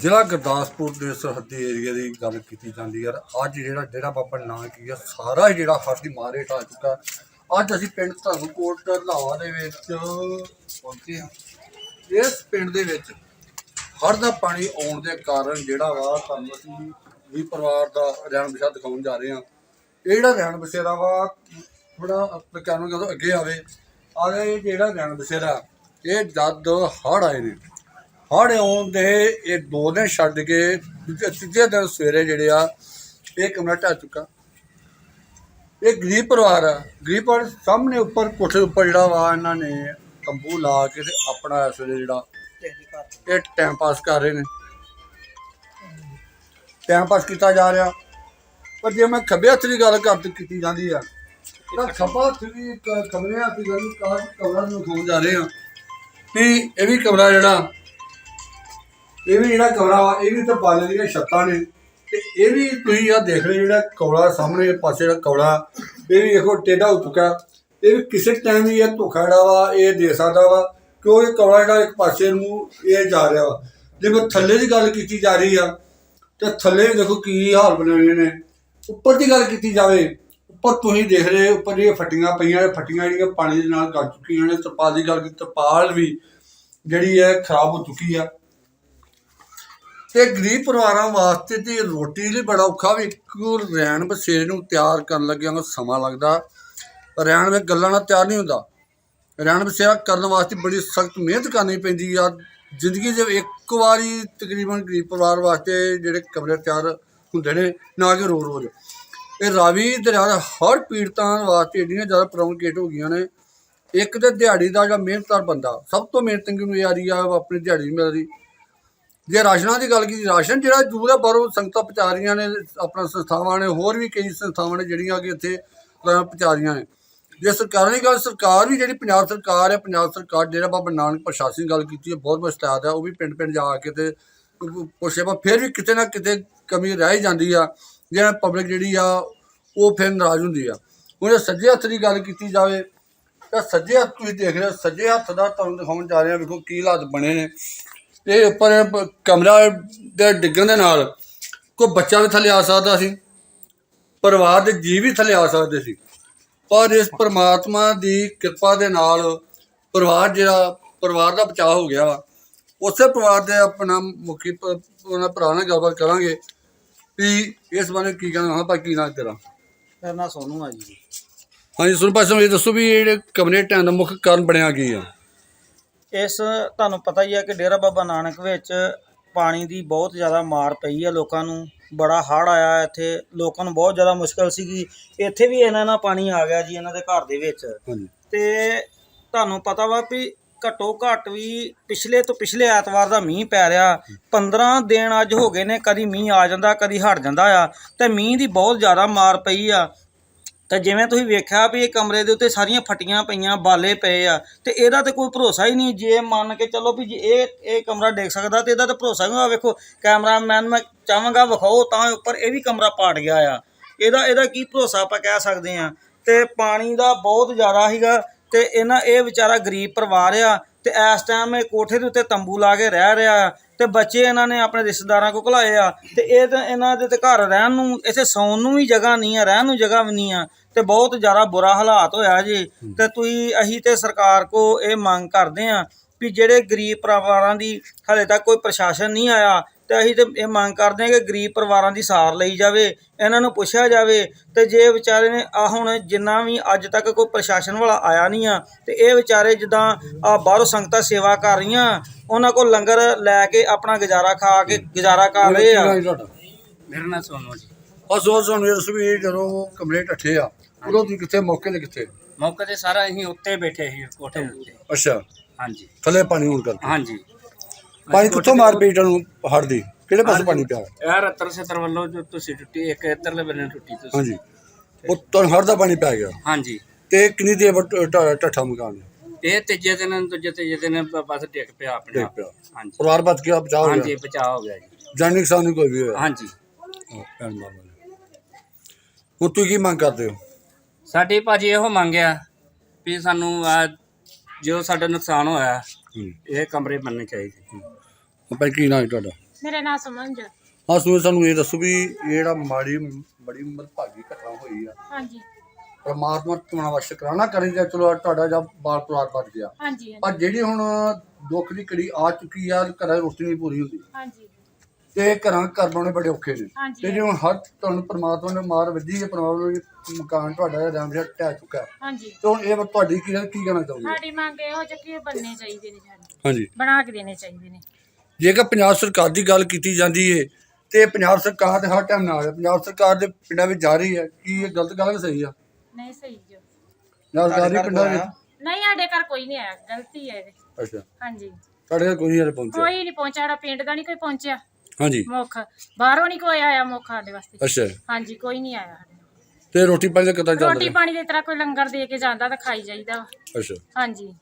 ਜ਼ਿਲ੍ਹਾ ਗੁਰਦਾਸਪੁਰ ਦੇ ਸਰਹੱਦੀ ਏਰੀਆ ਦੀ ਗੱਲ ਕੀਤੀ ਜਾਂਦੀ ਹੈ। ਅੱਜ ਜਿਹੜਾ ਡੇਰਾ ਬਾਬਾ ਨਾਨਕ ਕੀ ਆ ਸਾਰਾ ਹੀ ਜਿਹੜਾ ਹੜ੍ਹ ਦੀ ਮਾਰੇ ਢਾ ਚੁੱਕਾ ਅੱਜ ਅਸੀਂ ਪਿੰਡ ਧਰਮਕੋਟ ਲਾਵਾ ਦੇ ਵਿੱਚ ਪਹੁੰਚੇ ਹਾਂ। ਇਸ ਪਿੰਡ ਦੇ ਵਿੱਚ ਹੜ੍ਹ ਦਾ ਪਾਣੀ ਆਉਣ ਦੇ ਕਾਰਨ ਜਿਹੜਾ ਵਾ ਤੁਹਾਨੂੰ ਅਸੀਂ ਵੀ ਪਰਿਵਾਰ ਦਾ ਰਹਿਣ ਬਸੇਰਾ ਦਿਖਾਉਣ ਜਾ ਰਹੇ ਹਾਂ। ਇਹ ਜਿਹੜਾ ਰਹਿਣ ਬਸੇਰਾ ਵਾ ਥੋੜਾ ਆਪਣੇ ਕਹਿਣ ਨੂੰ ਅੱਗੇ ਆਵੇ ਆ ਇਹ ਜਿਹੜਾ ਰਹਿਣ ਬਸੇਰਾ ਇਹ ਜਦ ਹੜ੍ਹ ਆਏ ਨੇ ਹੜ੍ਹ ਆਉਣ ਦੇ ਇਹ ਦੋ ਦਿਨ ਛੱਡ ਕੇ ਦੂਜੇ, ਤੀਜੇ ਦਿਨ ਸਵੇਰੇ ਜਿਹੜੇ ਆ, ਇਹ ਕਮਰਾ ਢਾਹ ਚੁੱਕਾ। ਇਹ ਗਰੀਬ ਪਰਿਵਾਰ ਆ। ਗਰੀਬ ਪਰਿਵਾਰ ਸਾਹਮਣੇ ਉੱਪਰ, ਕੋਠੇ ਉੱਪਰ ਜਿਹੜਾ ਵਾ, ਇਹਨਾਂ ਨੇ ਤੰਬੂ ਲਾ ਕੇ ਤੇ ਆਪਣਾ ਇਸ ਵੇਲੇ ਜਿਹੜਾ ਇਹ ਟਾਈਮ ਪਾਸ ਕਰ ਰਹੇ ਨੇ। ਟਾਈਮ ਪਾਸ ਕੀਤਾ ਜਾ ਰਿਹਾ। ਪਰ ਜੇ ਮੈਂ ਖੱਬੇ ਹੱਥ ਦੀ ਗੱਲ ਕਰ ਕੀਤੀ ਜਾਂਦੀ ਆ, ਤਾਂ ਖੱਬਾ ਹੱਥ ਵੀ ਕ- ਖੱਬੇ ਹੱਥ ਦੀ ਗੱਲ ਕਾਹ ਕਮਰਾ ਨੂੰ ਖੋਣ ਜਾ ਰਹੇ ਆ। ਵੀ ਇਹ ਵੀ ਕਮਰਾ ਜਿਹੜਾ ਇਹ ਵੀ ਜਿਹੜਾ ਕਮਰਾ ਵਾ, ਇਹ ਵੀ ਤਾਂ ਬਾਲੇ ਦੀਆਂ ਛੱਤਾਂ ਨੇ। ਤੇ ਇਹ ਵੀ ਤੁਸੀਂ ਆ ਦੇਖ ਰਹੇ ਜਿਹੜਾ ਕੌੜਾ ਸਾਹਮਣੇ ਪਾਸੇ ਜਿਹੜਾ ਕੌੜਾ ਇਹ ਵੀ ਦੇਖੋ ਟੇਢਾ ਹੋ ਚੁੱਕਾ। ਇਹ ਵੀ ਕਿਸੇ ਟਾਈਮ ਵੀ ਇਹ ਧੋਖਾ ਜਿਹੜਾ ਵਾ, ਇਹ ਦੇ ਸਕਦਾ ਵਾ ਕਿਉਂ ਇਹ ਕੌੜਾ ਜਿਹੜਾ ਇੱਕ ਪਾਸੇ ਨੂੰ ਇਹ ਜਾ ਰਿਹਾ ਵਾ। ਜੇ ਮੈਂ ਥੱਲੇ ਦੀ ਗੱਲ ਕੀਤੀ ਜਾ ਰਹੀ ਆ, ਤੇ ਥੱਲੇ ਦੇਖੋ ਕੀ ਹਾਲ ਬਣੇ ਹੋਏ ਨੇ। ਉੱਪਰ ਦੀ ਗੱਲ ਕੀਤੀ ਜਾਵੇ, ਉੱਪਰ ਤੁਸੀਂ ਦੇਖ ਰਹੇ ਉੱਪਰ ਇਹ ਫੱਟੀਆਂ ਪਈਆਂ ਇਹ ਫੱਟੀਆਂ ਜਿਹੜੀਆਂ ਪਾਣੀ ਦੇ ਨਾਲ ਗਲ ਚੁੱਕੀਆਂ ਨੇ, ਤਰਪਾਲ ਦੀ ਗੱਲ ਕੀਤੀ, ਤਰਪਾਲ ਵੀ ਜਿਹੜੀ ਹੈ ਖਰਾਬ ਹੋ ਚੁੱਕੀ ਆ। ਤੇ ਗਰੀਬ ਪਰਿਵਾਰਾਂ ਵਾਸਤੇ ਤੇ ਰੋਟੀ ਲਈ ਬੜਾ ਔਖਾ ਵੀ ਇੱਕ ਰਹਿਣ ਬਸੇਰੇ ਨੂੰ ਤਿਆਰ ਕਰਨ ਲੱਗਿਆਂ ਨੂੰ ਸਮਾਂ ਲੱਗਦਾ। ਰਹਿਣ ਵਿੱਚ ਗੱਲਾਂ ਨਾਲ ਤਿਆਰ ਨਹੀਂ ਹੁੰਦਾ। ਰਹਿਣ ਬਸੇਰਾ ਕਰਨ ਵਾਸਤੇ ਬੜੀ ਸਖਤ ਮਿਹਨਤ ਕਰਨੀ ਪੈਂਦੀ ਆ। ਜ਼ਿੰਦਗੀ 'ਚ ਇੱਕ ਵਾਰੀ ਤਕਰੀਬਨ ਗਰੀਬ ਪਰਿਵਾਰ ਵਾਸਤੇ ਜਿਹੜੇ ਕਮਰੇ ਤਿਆਰ ਹੁੰਦੇ ਨੇ ਨਾ ਕਿ ਰੋਜ਼ ਰੋਜ਼। ਇਹ ਰਾਵੀ ਦਰਿਆ ਦਾ ਹਰ ਪੀੜਤਾਂ ਵਾਸਤੇ ਇੰਨੀਆਂ ਜ਼ਿਆਦਾ ਪ੍ਰੋਬਲਮ ਹੋ ਗਈਆਂ ਨੇ। ਇੱਕ ਤੇ ਦਿਹਾੜੀ ਦਾ ਜਿਹੜਾ ਮਿਹਨਤਾਰ ਬੰਦਾ, ਸਭ ਤੋਂ ਮਿਹਨਤ ਨੂੰ ਯਾਰੀ ਆ ਆਪਣੀ ਦਿਹਾੜੀ ਮਿਲਦੀ। ਜੇ ਰਾਸ਼ਨਾਂ ਦੀ ਗੱਲ ਕੀਤੀ, ਰਾਸ਼ਨ ਜਿਹੜਾ ਦੂਰ ਹੈ ਬਾਹਰੋਂ ਸੰਗਤਾਂ ਪਹੁੰਚਾ ਰਹੀਆਂ ਨੇ, ਆਪਣਾ ਸੰਸਥਾਵਾਂ ਨੇ, ਹੋਰ ਵੀ ਕਈ ਸੰਸਥਾਵਾਂ ਨੇ ਜਿਹੜੀਆਂ ਕਿ ਇੱਥੇ ਪਹੁੰਚਾ ਰਹੀਆਂ ਨੇ। ਜੇ ਸਰਕਾਰਾਂ ਦੀ ਗੱਲ, ਸਰਕਾਰ ਵੀ ਜਿਹੜੀ ਪੰਜਾਬ ਸਰਕਾਰ ਹੈ, ਪੰਜਾਬ ਸਰਕਾਰ ਜਿਹੜਾ ਬਾਬਾ ਨਾਨਕ ਪ੍ਰਸ਼ਾਸਨ ਦੀ ਗੱਲ ਕੀਤੀ ਹੈ, ਬਹੁਤ ਮੁਸਤੈਦ ਹੈ, ਉਹ ਵੀ ਪਿੰਡ ਪਿੰਡ ਜਾ ਕੇ ਤੇ ਪੁੱਛੇ, ਪਰ ਫਿਰ ਵੀ ਕਿਤੇ ਨਾ ਕਿਤੇ ਕਮੀ ਰਹਿ ਹੀ ਜਾਂਦੀ ਆ, ਜਿਹੜਾ ਪਬਲਿਕ ਜਿਹੜੀ ਆ, ਉਹ ਫਿਰ ਨਾਰਾਜ਼ ਹੁੰਦੀ ਆ। ਹੁਣ ਜੇ ਸੱਜੇ ਹੱਥ ਦੀ ਗੱਲ ਕੀਤੀ ਜਾਵੇ, ਤਾਂ ਸੱਜੇ ਹੱਥ ਤੁਸੀਂ ਦੇਖ ਰਹੇ ਹੋ, ਸੱਜੇ ਹੱਥ ਦਾ ਤੁਹਾਨੂੰ ਦਿਖਾਉਣ ਜਾ ਰਹੇ ਹਾਂ ਵੇਖੋ ਕੀ ਹਾਲਾਤ ਬਣੇ ਨੇ। ਇਹ ਉੱਪਰ ਪ- ਕਮਰਾ ਦੇ ਡਿੱਗਣ ਦੇ ਨਾਲ ਕੋਈ ਬੱਚਾ ਵੀ ਥੱਲੇ ਆ ਸਕਦਾ ਸੀ ਪਰਿਵਾਰ ਦੇ ਜੀਵ ਵੀ ਥੱਲੇ ਆ ਸਕਦੇ ਸੀ। ਪਰ ਇਸ ਪ੍ਰਮਾਤਮਾ ਦੀ ਕਿਰਪਾ ਦੇ ਨਾਲ ਪਰਿਵਾਰ ਜਿਹੜਾ ਪਰਿਵਾਰ ਦਾ ਬਚਾਅ ਹੋ ਗਿਆ। ਵਾ ਉਸੇ ਪਰਿਵਾਰ ਦੇ ਆਪਣਾ ਮੁਖੀ ਪ- ਉਹਨਾਂ ਭਰਾ ਨਾਲ ਗੱਲਬਾਤ ਕਰਾਂਗੇ ਵੀ ਇਸ ਬਾਰੇ ਕੀ ਕਹਿਣਾ ਹਾਂ ਭਾਈ ਕੀ ਨਾਂ ਤੇਰਾ? ਮੇਰਾ ਨਾਂ ਸੋਨੂ ਆ ਜੀ। ਹਾਂਜੀ ਸੁਣ ਪਾਸੋਂ ਇਹ ਦੱਸੋ ਵੀ ਇਹ ਜਿਹੜੇ ਕਮਰੇ ਢਹਿਣ ਦਾ ਮੁੱਖ ਕਾਰਨ ਬਣਿਆ ਕੀ ਆ? ਇਸ ਤੁਹਾਨੂੰ ਪਤਾ ਹੀ ਹੈ ਕਿ ਡੇਰਾ ਬਾਬਾ ਨਾਨਕ ਵਿੱਚ ਪਾਣੀ ਦੀ ਬਹੁਤ ਜ਼ਿਆਦਾ ਮਾਰ ਪਈ ਹੈ ਲੋਕਾਂ ਨੂੰ ਬੜਾ ਹੜ੍ਹ ਆਇਆ ਇੱਥੇ ਲੋਕਾਂ ਨੂੰ ਬਹੁਤ ਜ਼ਿਆਦਾ ਮੁਸ਼ਕਲ ਸੀਗੀ। ਇੱਥੇ ਵੀ ਇਹਨਾਂ ਨਾਲ ਪਾਣੀ ਆ ਗਿਆ ਜੀ ਇਹਨਾਂ ਦੇ ਘਰ ਦੇ ਵਿੱਚ। ਤੇ ਤੁਹਾਨੂੰ ਪਤਾ ਵਾ ਵੀ ਘੱਟੋ ਘੱਟ ਵੀ ਪਿਛਲੇ ਤੋਂ ਪਿਛਲੇ ਐਤਵਾਰ ਦਾ ਮੀਂਹ ਪੈ ਰਿਹਾ। 15 ਦਿਨ ਅੱਜ ਹੋ ਗਏ ਨੇ ਕਦੀ ਮੀਂਹ ਆ ਜਾਂਦਾ ਕਦੀ ਹਟ ਜਾਂਦਾ ਆ। ਤੇ ਮੀਂਹ ਦੀ ਬਹੁਤ ਜ਼ਿਆਦਾ ਮਾਰ ਪਈ ਆ। ਤੇ ਜਿਵੇਂ ਤੁਸੀਂ ਵੇਖਿਆ ਵੀ ਇਹ ਕਮਰੇ ਦੇ ਉੱਤੇ ਸਾਰੀਆਂ ਫਟੀਆਂ ਪਈਆਂ, ਬਾਲੇ ਪਏ ਆ, ਤੇ ਇਹਦਾ ਤੇ ਕੋਈ ਭਰੋਸਾ ਹੀ ਨਹੀਂ। ਜੇ ਮੰਨ ਕੇ ਚੱਲੋ ਵੀ ਜੇ ਇਹ ਇਹ ਕਮਰਾ ਡਿੱਗ ਸਕਦਾ ਤੇ ਇਹਦਾ ਤਾਂ ਭਰੋਸਾ ਹੀ ਨਹੀਂ ਆ? ਵੇਖੋ, ਕੈਮਰਾਮੈਨ ਮੈਂ ਚਾਹਾਂਗਾ ਵਿਖਾਓ ਤਾਂ ਉੱਪਰ ਇਹ ਵੀ ਕਮਰਾ ਪਾਟ ਗਿਆ ਆ। ਇਹਦਾ ਇਹਦਾ ਕੀ ਭਰੋਸਾ ਆਪਾਂ ਕਹਿ ਸਕਦੇ ਆ? ਤੇ ਪਾਣੀ ਦਾ ਬਹੁਤ ਜ਼ਿਆਦਾ ਸੀਗਾ ਤੇ ਇਹਨਾਂ, ਇਹ ਵਿਚਾਰਾ ਗਰੀਬ ਪਰਿਵਾਰ ਆ ਤੇ ਇਸ ਟਾਈਮ ਇਹ ਕੋਠੇ ਦੇ ਉੱਤੇ ਤੰਬੂ ਲਾ ਕੇ ਰਹਿ ਰਿਹਾ ਆ ਤੇ ਬੱਚੇ ਇਹਨਾਂ ਨੇ ਆਪਣੇ ਰਿਸ਼ਤੇਦਾਰਾਂ ਕੋਲ ਘਲਾਏ ਆ ਤੇ ਇਹ ਤਾਂ ਇਹਨਾਂ ਦੇ ਤੇ ਘਰ ਰਹਿਣ ਨੂੰ, ਇੱਥੇ ਸੌਣ ਨੂੰ ਵੀ ਜਗ੍ਹਾ ਨਹੀਂ ਆ, ਰਹਿਣ ਨੂੰ ਜਗ੍ਹਾ ਵੀ ਨਹੀਂ ਆ ਤੇ ਬਹੁਤ ਜ਼ਿਆਦਾ ਬੁਰਾ ਹਾਲਾਤ ਹੋਇਆ ਜੀ। ਤੇ ਤੁਸੀਂ ਅਸੀਂ ਤੇ ਸਰਕਾਰ ਕੋ ਇਹ ਮੰਗ ਕਰਦੇ ਆ ਵੀ ਜਿਹੜੇ ਗਰੀਬ ਪਰਿਵਾਰਾਂ ਦੀ ਹਲੇ ਤੱਕ ਕੋਈ ਪ੍ਰਸ਼ਾਸਨ ਨਹੀਂ ਆਇਆ ਤੇ ਅਸੀਂ ਤੇ ਇਹ ਮੰਗ ਕਰਦੇ ਹਾਂ ਕਿ ਗਰੀਬ ਪਰਿਵਾਰਾਂ ਦੀ ਸਾਰ ਲਈ ਜਾਵੇ ਇਹਨਾਂ ਨੂੰ ਪੁੱਛਿਆ ਜਾਵੇ ਤੇ ਜੇ ਵਿਚਾਰੇ ਨੇ ਆ ਹੁਣ ਜਿੰਨਾ ਵੀ ਅੱਜ ਤੱਕ ਕੋਈ ਪ੍ਰਸ਼ਾਸਨ ਵਾਲਾ ਆਇਆ ਨਹੀਂ ਆ ਤੇ ਇਹ ਵਿਚਾਰੇ ਜਿੱਦਾਂ ਆ ਬਾਹਰੋਂ ਸੰਗਤਾਂ ਸੇਵਾ ਕਰ ਰਹੀਆਂ ਉਹਨਾਂ ਕੋਲ ਲੰਗਰ ਲੈ ਕੇ ਆਪਣਾ ਗੁਜ਼ਾਰਾ ਖਾ ਕੇ ਗੁਜ਼ਾਰਾ ਕਰ ਰਹੇ ਆ। ਮੇਰਾ ਨਾਮ ਸੋਨੂ ਜੀ। ਬਸ ਉਹ ਸਾਨੂੰ ਇਹ ਦੱਸੋ ਵੀ ਜਦੋਂ ਕਮਰੇ ਢੱਠੇ ਆ ਉਦੋਂ ਤੁਸੀਂ ਕਿੱਥੇ ਮੌਕੇ ਤੇ ਕਿੱਥੇ? ਮੌਕੇ ਤੇ ਸਾਰਾ ਅਸੀਂ ਉੱਤੇ ਬੈਠੇ ਸੀ ਕੋਠੇ ਦੇ ਉੱਤੇ। ਅੱਛਾ। ਹਾਂਜੀ। ਥੱਲੇ ਪਾਣੀ ਹੋਣ ਕਰਕੇ। ਹਾਂਜੀ। ਪਾਣੀ ਕਿੱਥੋਂ ਮਾਰ ਪਈ ਤੁਹਾਨੂੰ ਹੜਦੀ ਕਿਹੜੇ ਪਾਸੇ ਪਾਣੀ ਪਿਆ? ਯਾਰ ਅਤਰ ਸਤਰ ਵੱਲੋਂ ਜੋ ਤੁਸੀਂ ਟੁੱਟੀ ਇੱਕ ਇੱਧਰਲੇ ਬੰਨੇ ਟੁੱਟੀ ਤੁਸੀਂ। ਹਾਂਜੀ। ਉਹ ਤੁਹਾਨੂੰ ਹੜ ਦਾ ਪਾਣੀ ਪੈ ਗਿਆ। ਹਾਂਜੀ। ਤੇ ਕਿੰਨੀ ਦੇਰ ਢੱਠਾ ਮਕਾਨ ਇਹ ਤੀਜੇ ਦਿਨ ਦੂਜੇ ਤੀਜੇ ਦਿਨ ਬਸ ਡਿੱਗ ਪਿਆ ਆਪਣੇ। ਆਪ ਹਾਂਜੀ। ਪਰਿਵਾਰ ਬਚ ਗਿਆ ਬਚਾਓ ਹੋ ਹਾਂਜੀ ਬਚਾਅ ਹੋ ਗਿਆ ਜੀ। ਜਾਨੀ ਨੁਕਸਾਨ ਨਹੀਂ ਕੋਈ ਵੀ ਹੋਇਆ? ਹਾਂਜੀ। ਹਾਂ, ਭੈਣ ਮਾਰ ਵਾਲੇ। ਹੁਣ ਤੁਸੀਂ ਕੀ ਮੰਗ ਕਰਦੇ ਹੋ? ਸਾਡੀ ਭਾਜੀ ਇਹੋ ਮੰਗਿਆ ਵੀ ਸਾਨੂੰ ਆ ਜੋ ਸਾਡਾ ਨੁਕਸਾਨ ਹੋਇਆ ਹੂੰ। ਇਹ ਕਮਰੇ ਬਣਨੇ ਚਾਹੀਦੇ। ਭਾਈ ਕੀ ਨਾਂ ਹੈ ਤੁਹਾਡਾ? ਮੇਰੇ ਨਾਲ ਸਮਝ ਹਾਂ ਸੋ ਸਾਨੂੰ ਇਹ ਦੱਸੋ ਵੀ ਇਹ ਜਿਹੜਾ ਮਾੜੀ ਬੜੀ ਮਦਭਾਗੀ ਘਟਨਾ ਹੋਈ ਆ। ਹਾਂਜੀ। ਪਰਮਾਤਮਾ ਤੁਹਾਨੂੰ ਵਸ਼ ਕਰਾਣਾ ਕਰੇ ਜਾਂ ਚਲੋ ਤੁਹਾਡਾ ਜਾਂ ਬਾਲ ਪਰਿਵਾਰ ਬਚ ਗਿਆ। ਹਾਂਜੀ ਪਰ ਜਿਹੜੀ ਹੁਣ ਦੁੱਖ ਦੀ ਘੜੀ ਆ ਚੁੱਕੀ ਆ ਘਰਾਂ ਦੀ ਰੋਟੀ ਨਹੀਂ ਪੂਰੀ ਹੁੰਦੀ। ਹਾਂਜੀ। ਤੇ ਘਰਾਂ ਘਰ ਬਣਾਉਣੇ ਬੜੇ ਔਖੇ ਨੇ। ਹਾਂਜੀ। ਤੇ ਜੇ ਹੁਣ ਹਰ ਤੁਹਾਨੂੰ ਪਰਮਾਤਮਾ ਨੇ ਮਾਰ ਵੱਜੀ ਹੈ ਪਰਮਾਤਮਾ ਨੇ ਮਕਾਨ ਤੁਹਾਡਾ ਰਾਮ ਜਿਹਾ ਢਹਿ ਚੁੱਕਾ ਹੈ। ਹਾਂਜੀ। ਤੇ ਹੁਣ ਇਹ ਵਾ ਤੁਹਾਡੀ ਕੀ ਕੀ ਕਹਿਣਾ ਚਾਹੁੰਦੇ ਹੋ? ਸਾਡੀ ਮੰਗ ਇਹੋ ਜਿਹੇ ਕਿ ਬੰਨੇ ਚਾਹੀਦੇ ਨੇ ਸਾਨੂੰ ਹਾਂਜੀ। ਬਣਾ ਕੇ ਦੇਣੇ ਚਾਹੀਦੇ ਨੇ। ਜੇਕਰ ਪੰਜਾਬ ਸਰਕਾਰ ਦੀ ਗੱਲ ਕੀਤੀ ਜਾਂਦੀ ਹੈ ਤੇ ਪੰਜਾਬ ਸਰਕਾਰ ਦੇ ਹਰ ਟਾਈਮ ਨਾਲ ਹੈ। ਪੰਜਾਬ ਸਰਕਾਰ ਦੇ ਪਿੰਡਾਂ ਵਿੱਚ ਜਾ ਰਹੀ ਹੈ। ਕੀ ਇਹ ਗਲਤ ਗੱਲ ਹੈ ਕਿ ਸਹੀ ਆ? ਨਹੀਂ ਸਹੀ ਜੋ। ਪੰਜਾਬ ਸਰਕਾਰ ਪਿੰਡਾਂ ਵਿੱਚ? ਨਹੀਂ ਸਾਡੇ ਘਰ ਕੋਈ ਨਹੀਂ ਆਇਆ। ਗਲਤੀ ਹੈ ਇਹਦੀ ਅੱਛਾ। ਹਾਂਜੀ। ਤੁਹਾਡੇ ਘਰ ਕੋਈ ਨਹੀਂ ਹਲੇ ਪਹੁੰਚਿਆ? ਕੋਈ ਨਹੀਂ ਪਹੁੰਚਿਆ ਸਾਡਾ ਪਿੰਡ ਦਾ ਨਹੀਂ ਕੋਈ ਪਹੁੰਚਿਆ। ਹਾਂਜੀ। ਮੁੱਖ। ਬਾਹਰੋਂ ਨਹੀਂ ਕੋਈ ਆਇਆ ਮੁੱਖ ਸਾਡੇ ਵਾਸਤੇ। ਅੱਛਾ। ਹਾਂਜੀ ਕੋਈ ਨਹੀਂ ਆਇਆ ਸਾਡੇ ਨਾਲ। ਤੇ ਰੋਟੀ ਪਾਣੀ ਦਾ ਕਿੱਦਾਂ ਚੱਲ ਰੋਟੀ ਰਿਹਾ ਪਾਣੀ ਦੇ ਤਰ੍ਹਾਂ ਕੋਈ ਲੰਗਰ ਦੇ ਕੇ ਜਾਂਦਾ ਤਾਂ ਖਾਈ ਜਾਈਦਾ। ਵਾ। ਅੱਛਾ ਹਾਂਜੀ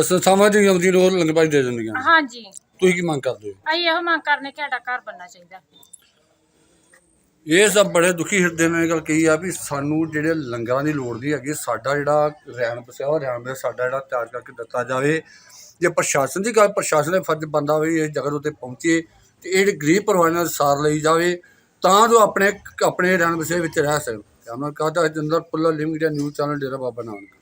ਅਸ ਸਮਾਜਿਕ ਆਮਦੀ ਲੋਰ ਲੰਗ ਪਾਈ ਦੇ ਦਿੰਦੀਆਂ ਨੇ। ਹਾਂਜੀ। ਤੁਸੀਂ ਕੀ ਮੰਗ ਕਰਦੇ ਹੋ? ਅਸੀਂ ਇਹੋ ਮੰਗ ਕਰਨੇ ਕਿ ਸਾਡਾ ਘਰ ਬਣਨਾ ਚਾਹੀਦਾ। ਇਹ ਸਭ ਬੜੇ ਦੁਖੀ ਹਿਰਦੇ ਨਾਲ ਇਹ ਗੱਲ ਕਹੀ ਆ ਵੀ ਸਾਨੂੰ ਜਿਹੜੇ ਲੰਗਰਾਂ ਦੀ ਲੋੜ ਨਹੀਂ ਹੈਗੀ ਸਾਡਾ ਜਿਹੜਾ ਰਹਿਣ ਬਸਿਆ ਉਹ ਰਹਿਣ ਬਸਿਆ ਸਾਡਾ ਜਿਹੜਾ ਤਿਆਰ ਕਰਕੇ ਦਿੱਤਾ ਜਾਵੇ ਜੇ ਪ੍ਰਸ਼ਾਸਨ ਦੀ ਗੱਲ, ਪ੍ਰਸ਼ਾਸਨ ਦੇ ਫਰਜ਼ ਬੰਦਾ ਵੀ ਇਹ ਜਗਤ ਉੱਤੇ ਪਹੁੰਚੇ ਤੇ ਇਹ ਗਰੀਬ ਪਰਿਵਾਰਾਂ ਨਾਲ ਸਾਰ ਲਈ ਜਾਵੇ, ਤਾਂ ਜੋ ਆਪਣੇ ਆਪਣੇ ਰਹਿਣ ਬਸੇ ਵਿੱਚ ਰਹਿ ਸਕਣ। ਕੈਮਰਾ ਕਾਹਦਾ ਜੰਦਰ ਪੁੱਲਾ limited news channel Dera Baba Nanak.